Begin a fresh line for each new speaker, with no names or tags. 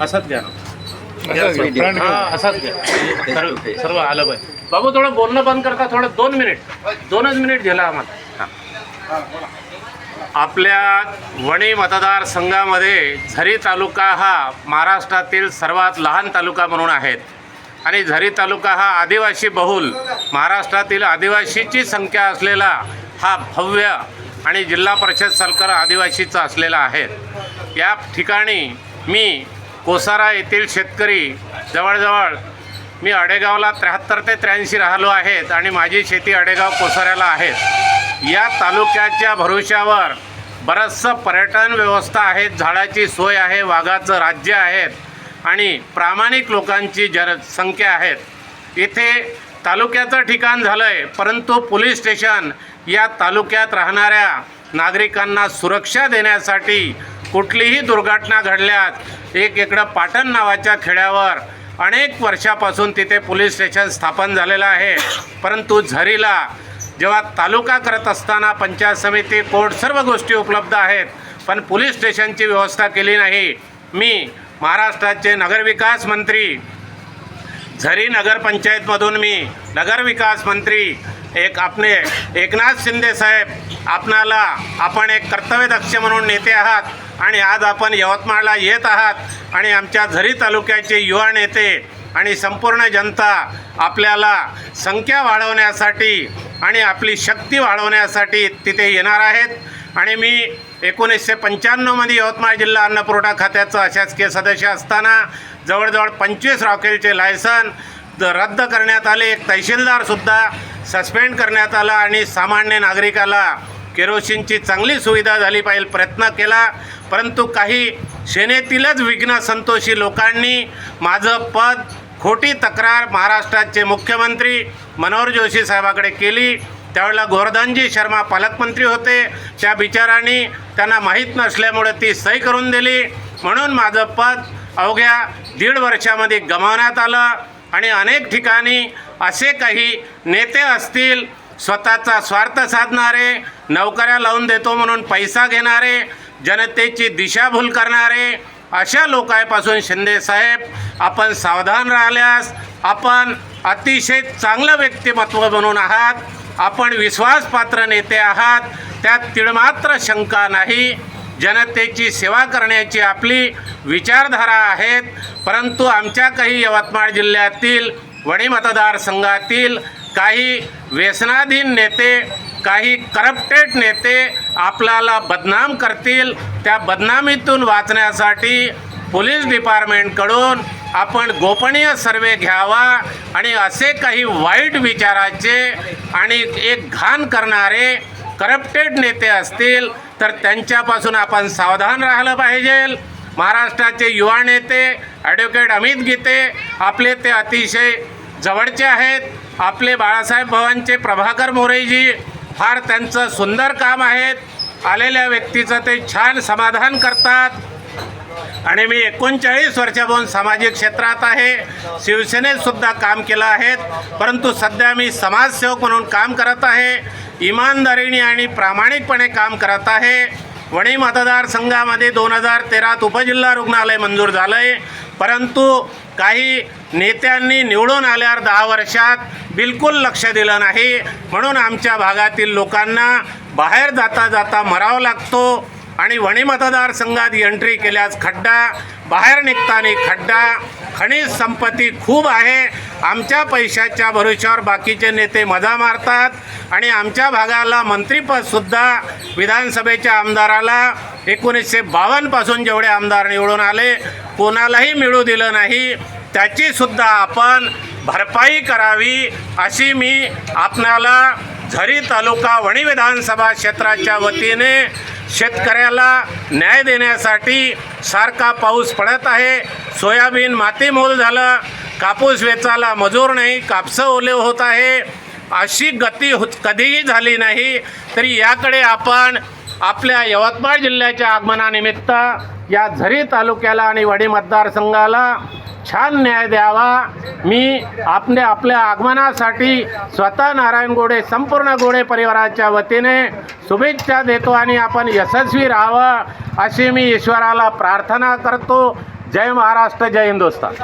असाच घ्या. ना. हा असाच घ्या. सर्व आलं पाहिजे. बाबू थोडं बोलणं बंद करता थोडं दोन मिनिट. दोनच मिनिट गेला आम्हाला. आपल्या वणी मतदारसंघामध्ये झरी तालुका हा महाराष्ट्रातील सर्वात लहान तालुका म्हणून आहेत आणि झरी तालुका हा आदिवासी बहुल महाराष्ट्रातील आदिवासीची संख्या असलेला हा भव्य आणि जिल्हा परिषद सरकार आदिवासीचा असलेला आहे. या ठिकाणी मी कोसारा येथील शेतकरी जवळजवळ मी अडेगावला त्र्याहत्तर ते त्र्याऐंशी राहिलो आहेत आणि माझी शेती अडेगाव कोसाऱ्याला आहेत या तालुक्याच्या भरोश्यावर बरंचसं पर्यटन व्यवस्था आहेत झाडाची सोय आहे वाघाचं राज्य आहेत आणि प्रामाणिक लोकांची जर संख्या आहेत इथे तालुक्याचं ठिकाण झालं आहे परंतु पोलीस स्टेशन या तालुक्यात राहणाऱ्या नागरिकांना सुरक्षा देण्यासाठी कुठलीही दुर्घटना घडल्यास एक इकडं पाटण नावाच्या खेड्यावर अनेक वर्षापासून तिथे पोलीस स्टेशन स्थापन झालेलं आहे. परंतु झरीला जेव्हा तालुका करत असताना पंचायत समिती कोर्ट सर्व गोष्टी उपलब्ध आहेत पण पोलीस स्टेशनची व्यवस्था केली नाही. मी महाराष्ट्राचे नगरविकास मंत्री झरी नगरपंचायतमधून मी नगरविकास मंत्री एक आपले एकनाथ शिंदे साहेब आपणाला आपण एक कर्तव्यदक्ष म्हणून नेते आहात आणि आज आपण यवतमाळला येत आहात आणि आमच्या झरी तालुक्याचे युवा नेते आणि संपूर्ण जनता आपल्याला संख्या वाढवण्यासाठी आणि आपली शक्ती वाढवण्यासाठी तिथे येणार आहेत. आणि मी एकोणीसशे पंच्याण्णवमध्ये यवतमाळ जिल्हा अन्नपुरवठा खात्याचं अशासकीय सदस्य असताना जवळजवळ पंचवीस रॉकेलचे लायसन रद्द करण्यात आले. एक तहसीलदारसुद्धा सस्पेंड करण्यात आला आणि सामान्य नागरिकाला केरोसिनची चांगली सुविधा झाली पाहिजे प्रयत्न केला. परंतु काही सेनेतीलच विघ्न संतोषी लोकांनी माझं पद खोटी तक्रार महाराष्ट्राचे मुख्यमंत्री मनोहर जोशी साहेबाकडे केली. त्यावेळेला गोवर्धनजी शर्मा पालकमंत्री होते. त्या बिचाराने त्यांना माहीत नसल्यामुळे ती सही करून दिली. म्हणून माझं पद अवघ्या दीड वर्षामध्ये गमावण्यात आलं आणि अनेक ठिकाणी असे काही नेते असतील स्वतःचा स्वार्थ साधणारे नोकऱ्या लावून देतो म्हणून पैसा घेणारे जनतेची दिशाभूल करणारे अशा लोकांपासून शिंदेसाहेब आपण सावधान राहिल्यास आपण अतिशय चांगलं व्यक्तिमत्व बनून आहात. आपण विश्वासपात्र नेते आहात. त्यात तिळमात्र शंका नाही. जनतेची सेवा करण्याची आपली विचारधारा आहेत. परंतु आमच्या काही यवतमाळ जिल्ह्यातील वणी मतदारसंघातील काही व्यसनाधीन नेते काही करप्टेड नेते आपल्याला बदनाम करतील. त्या बदनामीतून वाचण्यासाठी पोलीस डिपार्टमेंटकडून आपण गोपनीय सर्वे घ्यावा आणि असे काही वाईट विचाराचे आणि एक घाण करणारे करप्टेड नेते असतील तर त्यांच्यापासून आपण सावधान राहिलं पाहिजे. महाराष्ट्राचे युवा नेते ॲडव्होकेट अमित गीते आपले ते अतिशय जवळचे आहेत. आपले बाळासाहेब भवनचे प्रभाकर मोरेजी फार त्यांचं सुंदर काम आहेत. आलेल्या व्यक्तीचं ते छान समाधान करतात. आणि मी एकोणचाळीस वर्षापासून सामाजिक क्षेत्रात आहे. शिवसेनेत सुद्धा काम केलं आहेत परंतु सध्या मी समाजसेवक म्हणून काम करत आहे. इमानदारीने आणि प्रामाणिकपणे काम करत आहे. वणी मतदारसंघामध्ये दोन हजार तेरात उपजिल्हा रुग्णालय मंजूर झालं आहे परंतु काही नेत्यांनी निवडून आल्यावर दहा वर्षात बिलकुल लक्ष दिलं नाही. म्हणून आमच्या भागातील लोकांना बाहेर जाता जाता मरावं लागतो. आणि वणी मतदारसंघात एंट्री केल्यास खड्डा बाहेर निघताना खड्डा खनिज संपत्ती खूप आहे. आमच्या पैशाच्या भरोश्यावर बाकीचे नेते मजा मारतात आणि आमच्या भागाला मंत्रीपदसुद्धा विधानसभेच्या आमदाराला एकोणीसशे बावन्नपासून जेवढे आमदार निवडून आले कोणालाही मिळू दिलं नाही. त्याचीसुद्धा आपण भरपाई करावी अशी मी आपणाला झरी तालुका वणी विधानसभा क्षेत्राच्या वतीने शेतकऱ्याला न्याय देण्यासाठी सारखा पाऊस पडत आहे. सोयाबीन मातीमोल झालं. कापूस वेचाला मजूर नाही. कापसं ओले होत आहे. अशी गती होत कधीही झाली नाही. तरी याकडे आपण आपल्या यवतमाळ जिल्ह्याच्या आगमनानिमित्त या झरी तालुक्याला आणि वडी मतदारसंघाला छान न्याय द्यावा. मी आपले आपल्या आगमनासाठी स्वतः नारायण गोडे संपूर्ण गोडे परिवाराच्या वतीने शुभेच्छा देतो आणि आपण यशस्वी राहावं अशी मी ईश्वराला प्रार्थना करतो. जय महाराष्ट्र जय हिंदुस्तान